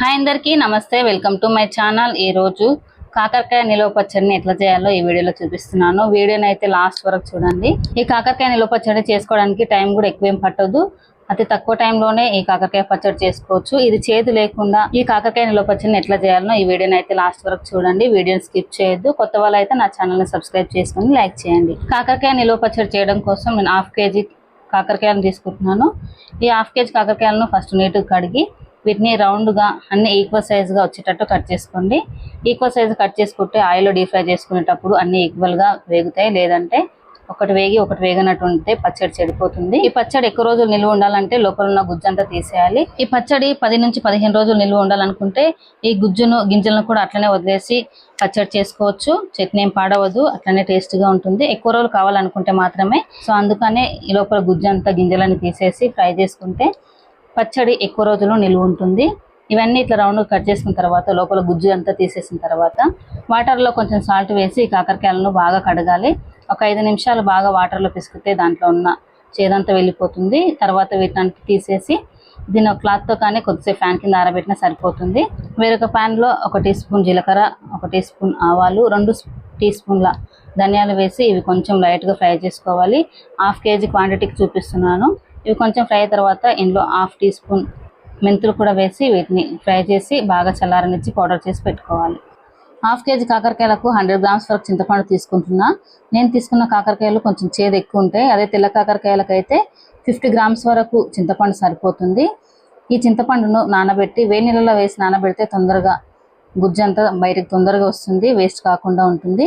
Hi అందరికీ నమస్తే welcome to my channel. ఈ రోజు కాకరకాయ నిలువ పచ్చడిని ఎట్లా చేయాలో ఈ వీడియోలో చూపిస్తున్నాను. వీడియోని అయితే లాస్ట్ వరకు చూడండి. ఈ కాకరకాయ నిలువ పచ్చడి చేసుకోవడానికి టైం కూడా ఎక్కువేం పట్టదు. అతి తక్కువ టైంలోనే ఈ కాకరకాయ పచ్చడి చేసుకోవచ్చు. ఇది చేదు లేకుండా ఈ కాకరకాయ నిలువ పచ్చడిని ఎట్లా చేయాలో ఈ వీడియోని అయితే లాస్ట్ వరకు చూడండి. వీడియోని స్కిప్ చేయొద్దు. కొత్త వాళ్ళు అయితే నా ఛానల్ని సబ్స్క్రైబ్ చేసుకొని లైక్ చేయండి. కాకరకాయ నిలువ పచ్చడి చేయడం కోసం నేను హాఫ్ కేజీ కాకరకాయలను తీసుకుంటున్నాను. ఈ హాఫ్ కేజీ కాకరకాయలను ఫస్ట్ నీటుగా కడిగి వీటిని రౌండ్గా అన్ని ఈక్వల్ సైజ్గా వచ్చేటట్టు కట్ చేసుకోండి. ఈక్వల్ సైజ్ కట్ చేసుకుంటే ఆయిల్ డీప్ ఫ్రై చేసుకునేటప్పుడు అన్ని ఈక్వల్గా వేగుతాయి. లేదంటే ఒకటి వేగి ఒకటి వేగనట్టు ఉంటే పచ్చడి చెడిపోతుంది. ఈ పచ్చడి ఎక్కువ రోజులు నిల్వ ఉండాలంటే లోపల ఉన్న గుజ్జు అంతా తీసేయాలి. ఈ పచ్చడి పది నుంచి పదిహేను రోజులు నిల్వ ఉండాలనుకుంటే ఈ గుజ్జును గింజలను కూడా అట్లనే వదిలేసి పచ్చడి చేసుకోవచ్చు. చట్నీ ఏం పాడవద్దు అట్లనే టేస్ట్గా ఉంటుంది. ఎక్కువ రోజులు కావాలనుకుంటే మాత్రమే. సో అందుకనే ఈ లోపల గుజ్జు అంతా గింజలను తీసేసి ఫ్రై చేసుకుంటే పచ్చడి ఎక్కువ రోజులు నిలువ ఉంటుంది. ఇవన్నీ ఇట్లా రౌండ్ కట్ చేసుకున్న తర్వాత లోపల గుజ్జు అంతా తీసేసిన తర్వాత వాటర్లో కొంచెం సాల్ట్ వేసి కాకరకాయలను బాగా కడగాలి. ఒక ఐదు నిమిషాలు బాగా వాటర్లో పిసికితే దాంట్లో ఉన్న చేదంతా వెళ్ళిపోతుంది. తర్వాత వీటిని తీసేసి దీన్ని ఒక క్లాత్తో కానీ కొద్దిసేపు ఫ్యాన్ కింద ఆరబెట్టినా సరిపోతుంది. వేరొక ప్యాన్లో ఒక టీ స్పూన్ జీలకర్ర ఒక టీ స్పూన్ ఆవాలు రెండు టీ స్పూన్ల ధనియాలు వేసి ఇవి కొంచెం లైట్గా ఫ్రై చేసుకోవాలి. హాఫ్ కేజీ క్వాంటిటీకి చూపిస్తున్నాను. ఇవి కొంచెం ఫ్రై అయిన తర్వాత ఇందులో హాఫ్ టీ స్పూన్ మెంతులు కూడా వేసి వీటిని ఫ్రై చేసి బాగా చల్లారనిచ్చి పౌడర్ చేసి పెట్టుకోవాలి. హాఫ్ కేజీ కాకరకాయలకు హండ్రెడ్ గ్రామ్స్ వరకు చింతపండు తీసుకుంటున్నా. నేను తీసుకున్న కాకరకాయలు కొంచెం చేదు ఎక్కువ ఉంటాయి. అదే తెల్ల కాకరకాయలకైతే అయితే ఫిఫ్టీ గ్రామ్స్ వరకు చింతపండు సరిపోతుంది. ఈ చింతపండును నానబెట్టి వేడి నీళ్ళలో వేసి నానబెడితే తొందరగా గుజ్జంతా బయటకు తొందరగా వస్తుంది. వేస్ట్ కాకుండా ఉంటుంది.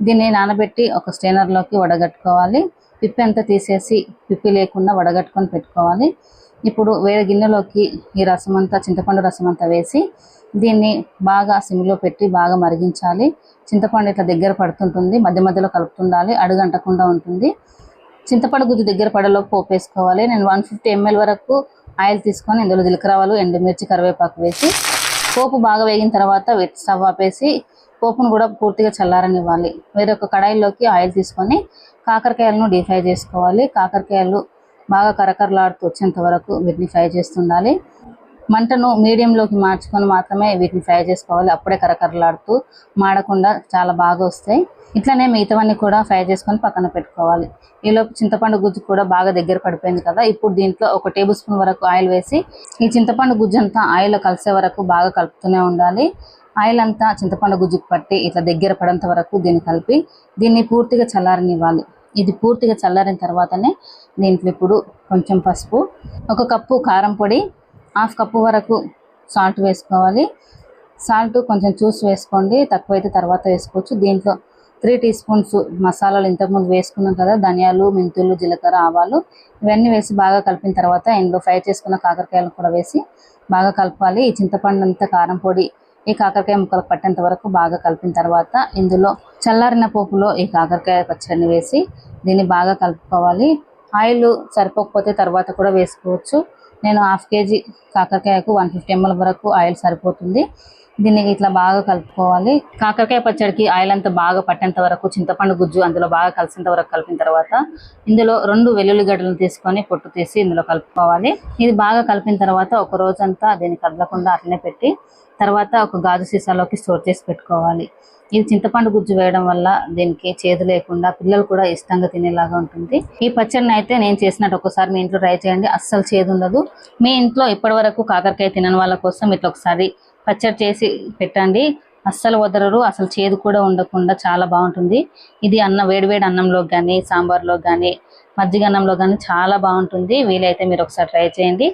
దీన్ని నానబెట్టి ఒక స్టైనర్లోకి వడగట్టుకోవాలి. పిప్పి అంతా తీసేసి పిప్పి లేకుండా వడగట్టుకొని పెట్టుకోవాలి. ఇప్పుడు వేరే గిన్నెలోకి ఈ రసం అంతా చింతపండు రసం అంతా వేసి దీన్ని బాగా సిమ్లో పెట్టి బాగా మరిగించాలి. చింతపండు ఇట్లా దగ్గర పడుతుంటుంది మధ్య మధ్యలో కలుపుతుండాలి అడుగంటకుండా ఉంటుంది. చింతపండు గుజ్జు దగ్గర పడలో పోపు వేసుకోవాలి నేను వన్ ఫిఫ్టీ ఎంఎల్ వరకు ఆయిల్ తీసుకొని ఇందులో జీలకర్రవాలు ఎండుమిర్చి కరివేపాకు వేసి పోపు బాగా వేగిన తర్వాత వెట్ స్టవ్ ఆపేసి పోపును కూడా పూర్తిగా చల్లారనివ్వాలి. వేరొక కడాయిలోకి ఆయిల్ తీసుకొని కాకరకాయలను డీ ఫ్రై చేసుకోవాలి. కాకరకాయలు బాగా కరకరలాడుతూ వచ్చేంత వరకు వీటిని ఫ్రై చేస్తుండాలి. మంటను మీడియంలోకి మార్చుకొని మాత్రమే వీటిని ఫ్రై చేసుకోవాలి. అప్పుడే కరకరలాడుతూ మాడకుండా చాలా బాగా వస్తాయి. ఇట్లనే మిగతావన్నీ కూడా ఫ్రై చేసుకొని పక్కన పెట్టుకోవాలి. ఈలోపు చింతపండు గుజ్జు కూడా బాగా దగ్గర పడిపోయింది కదా ఇప్పుడు దీంట్లో ఒక టేబుల్ స్పూన్ వరకు ఆయిల్ వేసి ఈ చింతపండు గుజ్జు అంతా ఆయిల్లో కలిసే వరకు బాగా కలుపుతూనే ఉండాలి. ఆయిల్ అంతా చింతపండు గుజ్జుకు పట్టి ఇట్లా దగ్గర పడేంత వరకు దీన్ని కలిపి దీన్ని పూర్తిగా చల్లారనివ్వాలి. ఇది పూర్తిగా చల్లారిన తర్వాతనే దీంట్లో ఇప్పుడు కొంచెం పసుపు ఒక కప్పు కారం పొడి హాఫ్ కప్పు వరకు సాల్ట్ వేసుకోవాలి. సాల్ట్ కొంచెం చూసి వేసుకోండి తక్కువైతే తర్వాత వేసుకోవచ్చు. దీంట్లో త్రీ టీ స్పూన్స్ మసాలాలు ఇంతకుముందు వేసుకున్నాం కదా ధనియాలు మెంతులు జీలకర్ర ఆవాలు ఇవన్నీ వేసి బాగా కలిపిన తర్వాత ఇందులో ఫ్రై చేసుకున్న కాకరకాయలు కూడా వేసి బాగా కలపాలి. ఈ చింతపండు అంతా కారం పొడి ఈ కాకరకాయ ముక్కలకు పట్టేంత వరకు బాగా కలిపిన తర్వాత ఇందులో చల్లారిన పోపులో ఈ కాకరకాయ పచ్చడిని వేసి దీన్ని బాగా కలుపుకోవాలి. ఆయిల్ సరిపోకపోతే తర్వాత కూడా వేసుకోవచ్చు. నేను హాఫ్ కేజీ కాకరకాయకు వన్ ఫిఫ్టీ ఎంఎల్ వరకు ఆయిల్ సరిపోతుంది. దీన్ని ఇట్లా బాగా కలుపుకోవాలి. కాకరకాయ పచ్చడికి ఆయిల్ అంతా బాగా పట్టేంత వరకు చింతపండు గుజ్జు అందులో బాగా కలిసేంత వరకు కలిపిన తర్వాత ఇందులో రెండు వెల్లుల్లిగడ్డలను తీసుకొని పొట్టు తీసి ఇందులో కలుపుకోవాలి. ఇది బాగా కలిపిన తర్వాత ఒక రోజంతా దీన్ని కదలకుండా అట్లనే పెట్టి తర్వాత ఒక గాజు సీసాలోకి స్టోర్ చేసి పెట్టుకోవాలి. ఇది చింతపండు గుజ్జు వేయడం వల్ల దీనికి చేదు లేకుండా పిల్లలు కూడా ఇష్టంగా తినేలాగా ఉంటుంది. ఈ పచ్చడిని అయితే నేను చేసినట్టు ఒకసారి మీ ఇంట్లో ట్రై చేయండి. అస్సలు చేదు ఉండదు. మీ ఇంట్లో ఇప్పటి వరకు కాకరకాయ తినని వాళ్ళ కోసం ఇట్లా ఒకసారి పచ్చడి చేసి పెట్టండి. అస్సలు వదలరు అసలు చేదు కూడా ఉండకుండా చాలా బాగుంటుంది. ఇది అన్న వేడివేడి అన్నంలో కానీ సాంబార్లో కానీ మజ్జిగ అన్నంలో కానీ చాలా బాగుంటుంది. వీలైతే మీరు ఒకసారి ట్రై చేయండి.